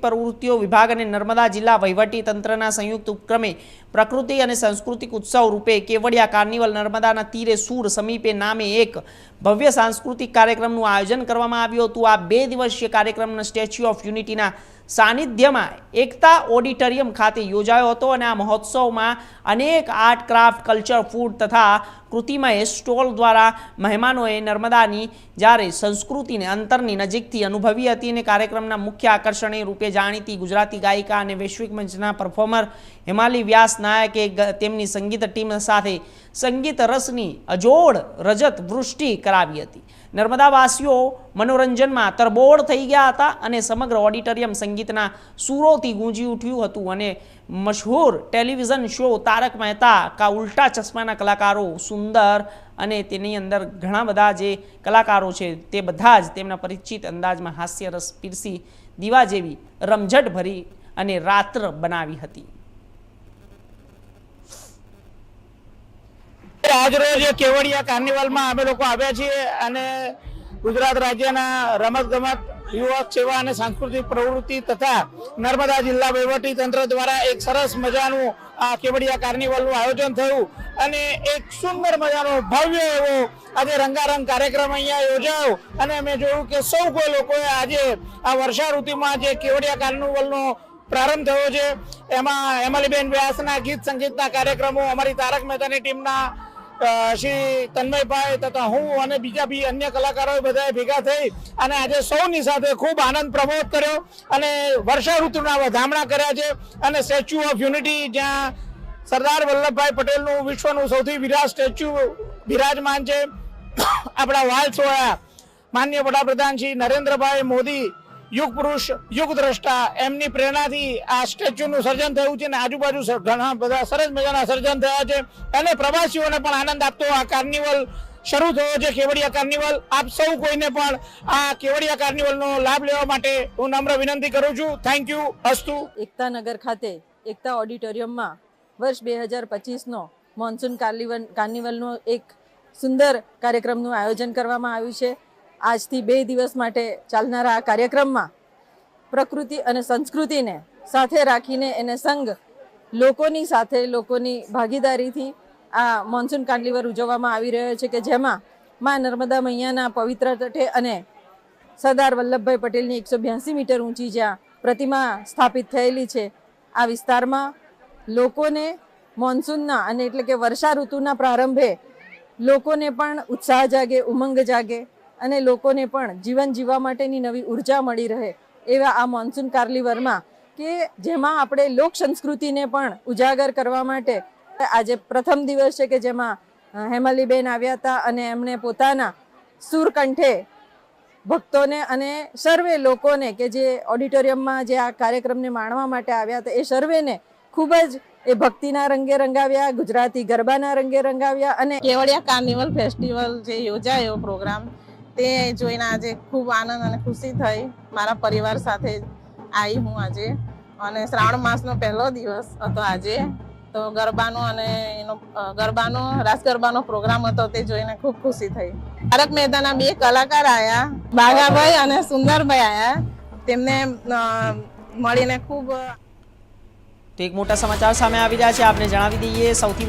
પ્રવૃત્તિઓ વિભાગ અને નર્મદા જિલ્લા વહીવટી તંત્રના સંયુક્ત ઉપક્રમે પ્રકૃતિ અને સાંસ્કૃતિક ઉત્સવ રૂપે કેવડિયા કાર્નિવલ નર્મદાના તીરે સૂર સમીપે નામે એક ભવ્ય સાંસ્કૃતિક કાર્યક્રમનું આયોજન કરવામાં આવ્યું હતું. આ બે દિવસીય કાર્યક્રમના સ્ટેચ્યુ ઓફ યુનિટીના સાનિધ્યમાં એકતા ઓડિટોરિયમ ખાતે યોજાયો હતો અને આ મહોત્સવમાં અનેક આર્ટ, ક્રાફ્ટ, કલ્ચર, ફૂડ તથા કૃતિમય સ્ટોલ દ્વારા મહેમાનોએ નર્મદાની જ્યારે સંસ્કૃતિને અંતરની નજીકથી અનુભવી હતી અને કાર્યક્રમના મુખ્ય આકર્ષણી રૂપે જાણીતી ગુજરાતી ગાયિકા અને વૈશ્વિક મંચના પરફોર્મર હિમાલી વ્યાસ નાયકે તેમની સંગીત ટીમ સાથે સંગીત રસની અજોડ રજત વૃષ્ટિ કરાવી હતી. નર્મદાવાસીઓ મનોરંજનમાં તરબોળ થઈ ગયા હતા અને સમગ્ર ઓડિટોરિયમ સંગીતના સૂરોથી ગૂંજી ઉઠ્યું હતું અને મશહૂર ટેલિવિઝન શો તારક મહેતા કા ઉલ્ટા ચશ્માના કલાકારો સુંદર અને તેની અંદર ઘણા બધા જે કલાકારો છે તે બધા જ તેમના પરિચિત અંદાજમાં હાસ્ય રસ પીરસી દીવા જેવી રમઝટ ભરી અને રાત્ર બનાવી હતી. આજરોજ કેવડિયા કાર્નિવલમાં અમે લોકો આવ્યા છીએ અને ગુજરાત રાજ્યના રમતગમત, યુવક સેવા અને સાંસ્કૃતિક પ્રવૃત્તિ તથા નર્મદા જિલ્લા વહીવટી તંત્ર દ્વારા એક સરસ મજાનું આ કેવડિયા કાર્નિવલનું આયોજન થયું અને એક સુંદર મજાનો ભવ્ય એવો આજે રંગારંગ કાર્યક્રમ અહીંયા યોજાયો અને અમે જોયું કે સૌ કોઈ લોકોએ આજે આ વર્ષા ઋતુમાં જે કેવડિયા કાર્નિવલનો પ્રારંભ થયો છે, એમાં હેમલીબેન વ્યાસના ગીત સંગીતના કાર્યક્રમો, અમારી તારક મહેતાની ટીમના શ્રી તન્મયભાઈ તથા હું અને બીજા બી અન્ય કલાકારો બધાએ ભેગા થઈ અને આજે સૌની સાથે ખૂબ આનંદ પ્રમોદ કર્યો અને વર્ષા ઋતુના વધામણા કર્યા છે અને સ્ટેચ્યુ ઓફ યુનિટી જ્યાં સરદાર વલ્લભભાઈ પટેલનું વિશ્વનું સૌથી વિરાટ સ્ટેચ્યુ બિરાજમાન છે. આપણા વાલ સોયા માન્ય વડાપ્રધાન શ્રી નરેન્દ્રભાઈ મોદી યુગ પુરુષ, યુગ દ્રષ્ટા, એમની પ્રેરણાથી આ સ્ટેચ્યુનું સર્જન થયું છે અને આજુબાજુ ઘણા બધા સરસ મજાના સર્જન થયા છે. અને પ્રવાસીઓને પણ આનંદ આપતો આ કાર્નિવલ શરૂ થયો છે, કેવડિયા કાર્નિવલ. આપ સૌ કોઈને પણ આ કેવડિયા કાર્નિવલનો લાભ લેવા માટે હું નમ્ર વિનંતી કરું છું. થેન્ક યુ અસ્તુ. એકતાનગર ખાતે, એકતા ઓડિટોરિયમમાં વર્ષ બે હજાર પચીસનો મોન્સૂન કાર્નિવલ કાર્નિવલનો એક સુંદર કાર્યક્રમનું આયોજન કરવામાં આવ્યું છે. આજથી બે દિવસ માટે ચાલનારા આ કાર્યક્રમમાં પ્રકૃતિ અને સંસ્કૃતિને સાથે રાખીને એને સંગ લોકોની સાથે લોકોની ભાગીદારીથી આ મોન્સૂન કાંડલીવર ઉજવવામાં આવી રહ્યો છે કે જેમાં માં નર્મદા મૈયાના પવિત્ર તટે અને સરદાર વલ્લભભાઈ પટેલની એકસો બ્યાસી મીટર ઊંચી જ્યાં પ્રતિમા સ્થાપિત થયેલી છે, આ વિસ્તારમાં લોકોને મોન્સૂનના અને એટલે કે વર્ષા ઋતુના પ્રારંભે લોકોને પણ ઉત્સાહ જાગે, ઉમંગ જાગે અને લોકોને પણ જીવન જીવવા માટેની નવી ઊર્જા મળી રહે એવા આ મોન્સૂન કાર્લિવરમાં કે જેમાં આપણે લોક સંસ્કૃતિને પણ ઉજાગર કરવા માટે આજે પ્રથમ દિવસ છે કે જેમાં હેમલીબેન આવ્યા હતા અને એમણે પોતાના સુરકંઠે ભક્તોને અને સર્વે લોકોને કે જે ઓડિટોરિયમમાં જે આ કાર્યક્રમને માણવા માટે આવ્યા હતા એ સર્વેને ખૂબ જ એ ભક્તિના રંગે રંગાવ્યા, ગુજરાતી ગરબાના રંગે રંગાવ્યા અને કેવડિયા કાર્નિવલ ફેસ્ટિવલ જે યોજાયો પ્રોગ્રામ તે જોઈને આજે ખૂબ આનંદ અને ખુશી થઈ મારા પરિવાર સાથે આવી હું આજે. અને શ્રાવણ માસનો પહેલો દિવસ હતો આજે. તો ગરબાનો અને એનો ગરબાનો, રાસ ગરબાનો પ્રોગ્રામ હતો તે જોઈને ખૂબ ખુશી થઈ. તારક મહેતાના બે કલાકાર આવ્યા બાગાભાઈ અને સુંદરભાઈ આવ્યા તેમને મળીને ખૂબ એક મોટા સમાચાર સામે આવી રહ્યા છે. આપને જણાવી દઈએ, સૌથી